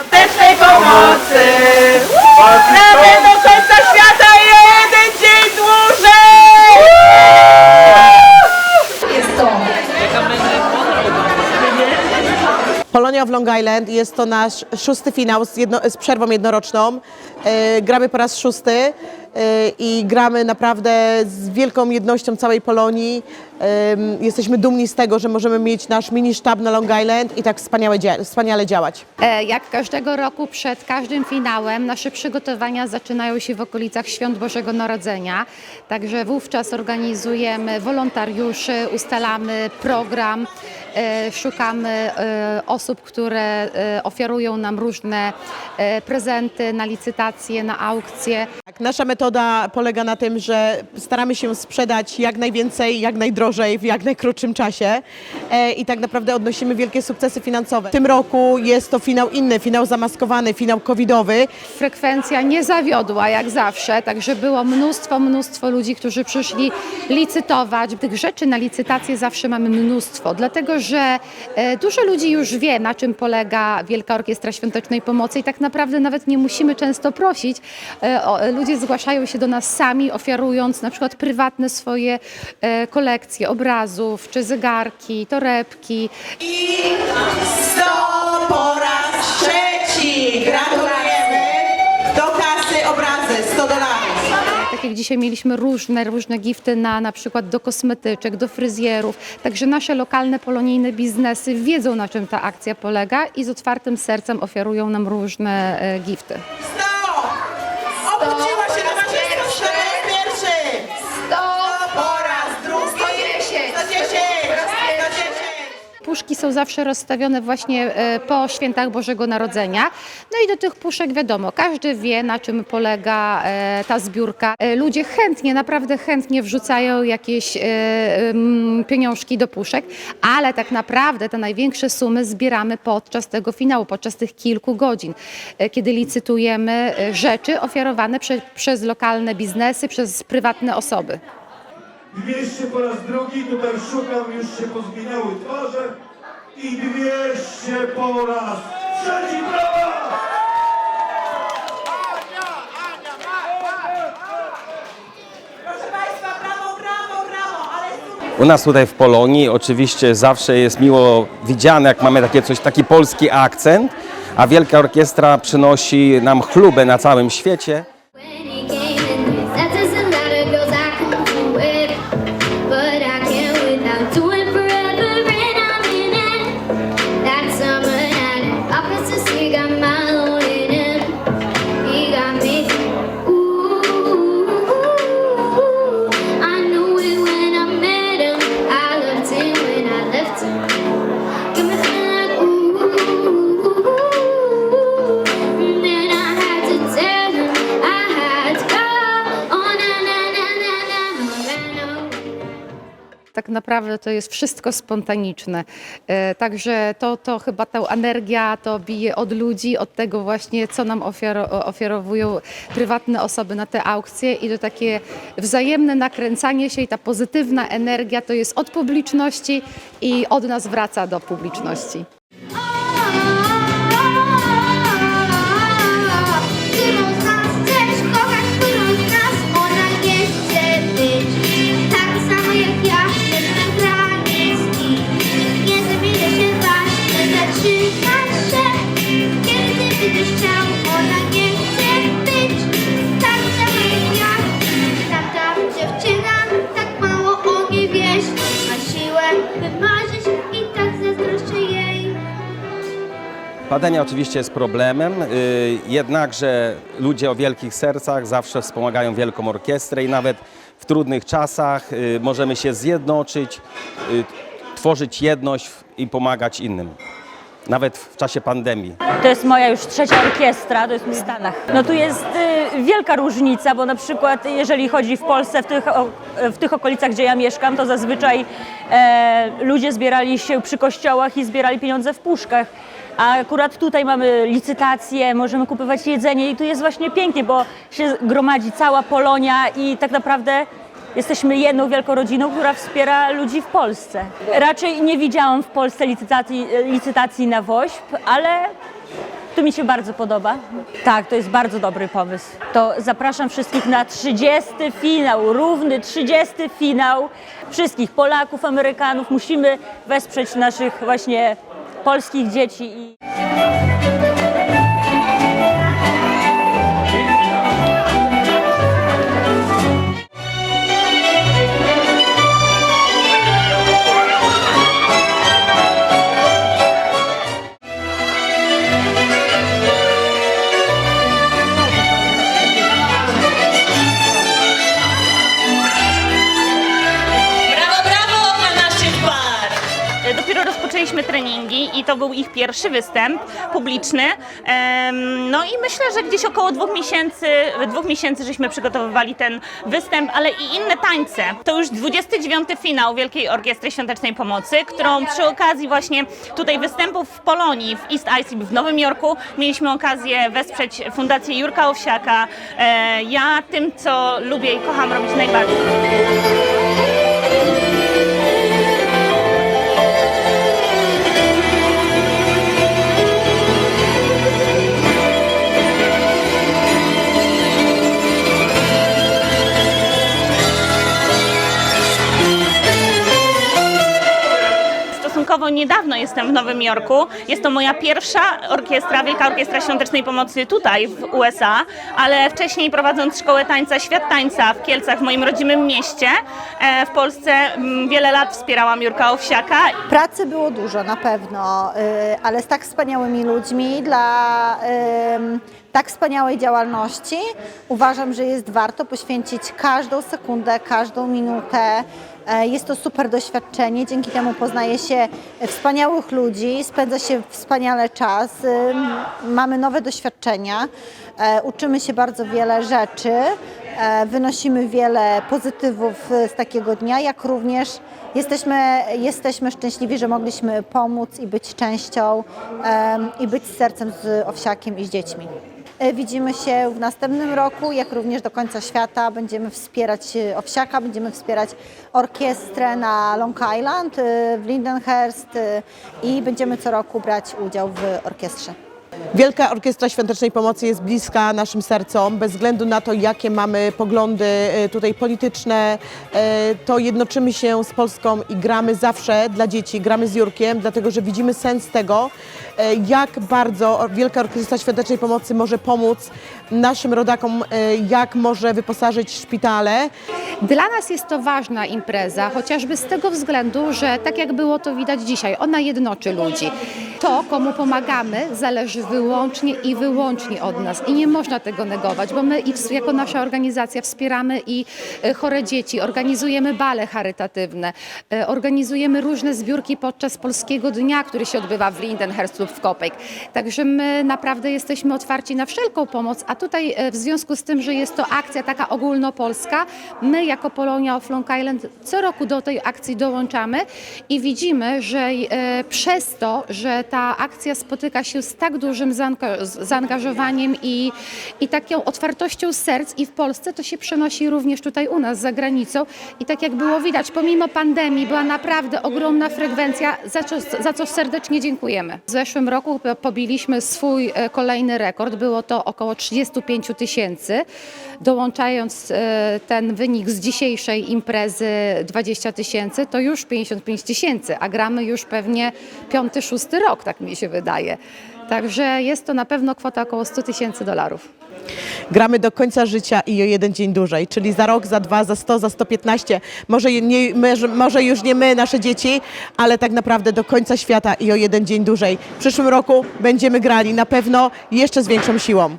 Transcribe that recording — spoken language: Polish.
świątecznej pomocy. Gramy do końca świata jeden dzień dłużej! Jest to Polonia w Long Island jest to nasz szósty finał z, jedno, z przerwą jednoroczną. E, gramy po raz szósty i gramy naprawdę z wielką jednością całej Polonii. Jesteśmy dumni z tego, że możemy mieć nasz mini sztab na Long Island i tak wspaniałe, dzia- wspaniale działać. E, Jak każdego roku przed każdym finałem nasze przygotowania zaczynają się w okolicach Świąt Bożego Narodzenia. Także wówczas organizujemy wolontariuszy, ustalamy program, e, szukamy e, osób, które ofiarują nam różne prezenty na licytacje, na aukcje. Tak, Nasza metoda polega na tym, że staramy się sprzedać jak najwięcej, jak najdrożej, w jak najkrótszym czasie e, i tak naprawdę odnosimy wielkie sukcesy finansowe. W tym roku jest to finał inny, finał zamaskowany, finał covidowy. Frekwencja nie zawiodła jak zawsze, także było mnóstwo, mnóstwo ludzi, którzy przyszli licytować. Tych rzeczy na licytację zawsze mamy mnóstwo, dlatego że e, dużo ludzi już wie, na czym polega Wielka Orkiestra Świątecznej Pomocy i tak naprawdę nawet nie musimy często prosić. E, o, Ludzie zgłaszają się do nas sami, ofiarując na przykład prywatne swoje e, kolekcje obrazów, czy zegarki, torebki, I 100 po raz trzeci. Gratulujemy. Do kasy obrazy 100 dolarów. Tak jak dzisiaj mieliśmy różne, różne gifty na, na przykład do kosmetyczek, do fryzjerów. Także nasze lokalne polonijne biznesy wiedzą na czym ta akcja polega i z otwartym sercem ofiarują nam różne e, gifty. 100. Obróciła Puszki są zawsze rozstawione właśnie e, po świętach Bożego Narodzenia. No i do tych puszek wiadomo, każdy wie na czym polega e, ta zbiórka. E, Ludzie chętnie, naprawdę chętnie wrzucają jakieś pieniążki do puszek, ale tak naprawdę te największe sumy zbieramy podczas tego finału, podczas tych kilku godzin, kiedy licytujemy rzeczy ofiarowane prze, przez lokalne biznesy, przez prywatne osoby. W mieście po raz drugi, tutaj szukam, już się pozmieniały twarze. I 200 po raz trzeci, brawa! Proszę Państwa, brawo, brawo, brawo. Ale super. U nas tutaj w Polonii oczywiście zawsze jest miło widziane, jak mamy takie coś, taki polski akcent, a Wielka Orkiestra przynosi nam chlubę na całym świecie. Naprawdę to jest wszystko spontaniczne. E, Także to, to chyba ta energia to bije od ludzi, od tego właśnie, co nam ofiaro, ofiarowują prywatne osoby na te aukcje i to takie wzajemne nakręcanie się i ta pozytywna energia to jest od publiczności i od nas wraca do publiczności. Padanie oczywiście jest problemem, y, jednakże ludzie o wielkich sercach zawsze wspomagają Wielką Orkiestrę i nawet w trudnych czasach y, możemy się zjednoczyć, y, tworzyć jedność i pomagać innym. Nawet w czasie pandemii. To jest moja już trzecia orkiestra, to jest w Stanach. No tu jest wielka różnica, bo na przykład jeżeli chodzi w Polsce, w tych, w tych okolicach, gdzie ja mieszkam, to zazwyczaj e, ludzie zbierali się przy kościołach i zbierali pieniądze w puszkach. A akurat tutaj mamy licytacje, możemy kupować jedzenie i tu jest właśnie pięknie, bo się gromadzi cała Polonia i tak naprawdę Jesteśmy jedną wielką rodziną, która wspiera ludzi w Polsce. Raczej nie widziałam w Polsce licytacji, licytacji na WOŚP, ale To mi się bardzo podoba. Tak, to jest bardzo dobry pomysł. To zapraszam wszystkich na 30 finał, równy 30 finał. Wszystkich Polaków, Amerykanów. Musimy wesprzeć naszych właśnie polskich dzieci. Rozpoczęliśmy treningi i to był ich pierwszy występ publiczny. No i myślę, że gdzieś około dwóch miesięcy, dwóch miesięcy żeśmy przygotowywali ten występ, ale i inne tańce. To już 29 finał Wielkiej Orkiestry Świątecznej Pomocy, którą przy okazji właśnie tutaj występów w Polonii, w East ICB w Nowym Jorku mieliśmy okazję wesprzeć Fundację Jurka Owsiaka. E, Ja tym, co lubię i kocham robić najbardziej. Niedawno jestem w Nowym Jorku. Jest to moja pierwsza orkiestra, Wielka Orkiestra Świątecznej Pomocy tutaj w USA, ale wcześniej prowadząc szkołę tańca Świat Tańca w Kielcach, w moim rodzimym mieście, e, w Polsce wiele lat wspierałam Jurka Owsiaka Pracy było dużo na pewno, y, ale z tak wspaniałymi ludźmi, dla tak wspaniałej działalności. Uważam, że jest warto poświęcić każdą sekundę, każdą minutę. E, Jest to super doświadczenie, dzięki temu poznaje się wspaniałych ludzi, spędza się wspaniale czas, ym, mamy nowe doświadczenia, e, uczymy się bardzo wiele rzeczy, e, wynosimy wiele pozytywów e, z takiego dnia, jak również Jesteśmy, jesteśmy szczęśliwi, że mogliśmy pomóc i być częścią i być z sercem z Owsiakiem i z dziećmi. E, Widzimy się w następnym roku, jak również do końca świata. Będziemy wspierać e, Owsiaka, będziemy wspierać orkiestrę na Long Island, e, w Lindenhurst i będziemy co roku brać udział w orkiestrze. Wielka Orkiestra Świątecznej Pomocy jest bliska naszym sercom, bez względu na to, jakie mamy poglądy e, tutaj polityczne, e, to jednoczymy się z Polską i gramy zawsze dla dzieci, gramy z Jurkiem, dlatego że widzimy sens tego, e, jak bardzo Wielka Orkiestra Świątecznej Pomocy może pomóc naszym rodakom, jak może wyposażyć szpitale. Dla nas jest to ważna impreza, chociażby z tego względu, że tak jak było to widać dzisiaj, ona jednoczy ludzi. To, komu pomagamy, zależy wyłącznie i wyłącznie od nas i nie można tego negować, bo my jako nasza organizacja wspieramy i e, chore dzieci, organizujemy bale charytatywne, e, organizujemy różne zbiórki podczas Polskiego Dnia, który się odbywa w Lindenhurst lub w Kopejk. Także my naprawdę jesteśmy otwarci na wszelką pomoc, a tutaj e, w związku z tym, że jest to akcja taka ogólnopolska, my jako Polonia of Long Island co roku do tej akcji dołączamy i widzimy, że przez to, że ta akcja spotyka się z tak dużym zaangażowaniem i, i taką otwartością serc i w Polsce, to się przenosi również tutaj u nas za granicą i tak jak było widać, pomimo pandemii była naprawdę ogromna frekwencja, za co, za co serdecznie dziękujemy. W zeszłym roku po- pobiliśmy swój e, kolejny rekord, było to około 35 tysięcy, dołączając e, ten wynik z dzisiejszej imprezy 20 tysięcy, to już 55 tysięcy, a gramy już pewnie piąty, szósty rok, tak mi się wydaje. Także jest to na pewno kwota około 100 tysięcy dolarów. Gramy do końca życia i o jeden dzień dłużej, czyli za rok, za dwa, za 100, za 115. Może, nie, może- może już nie my, nasze dzieci, ale tak naprawdę do końca świata i o jeden dzień dłużej. W przyszłym roku będziemy grali na pewno jeszcze z większą siłą.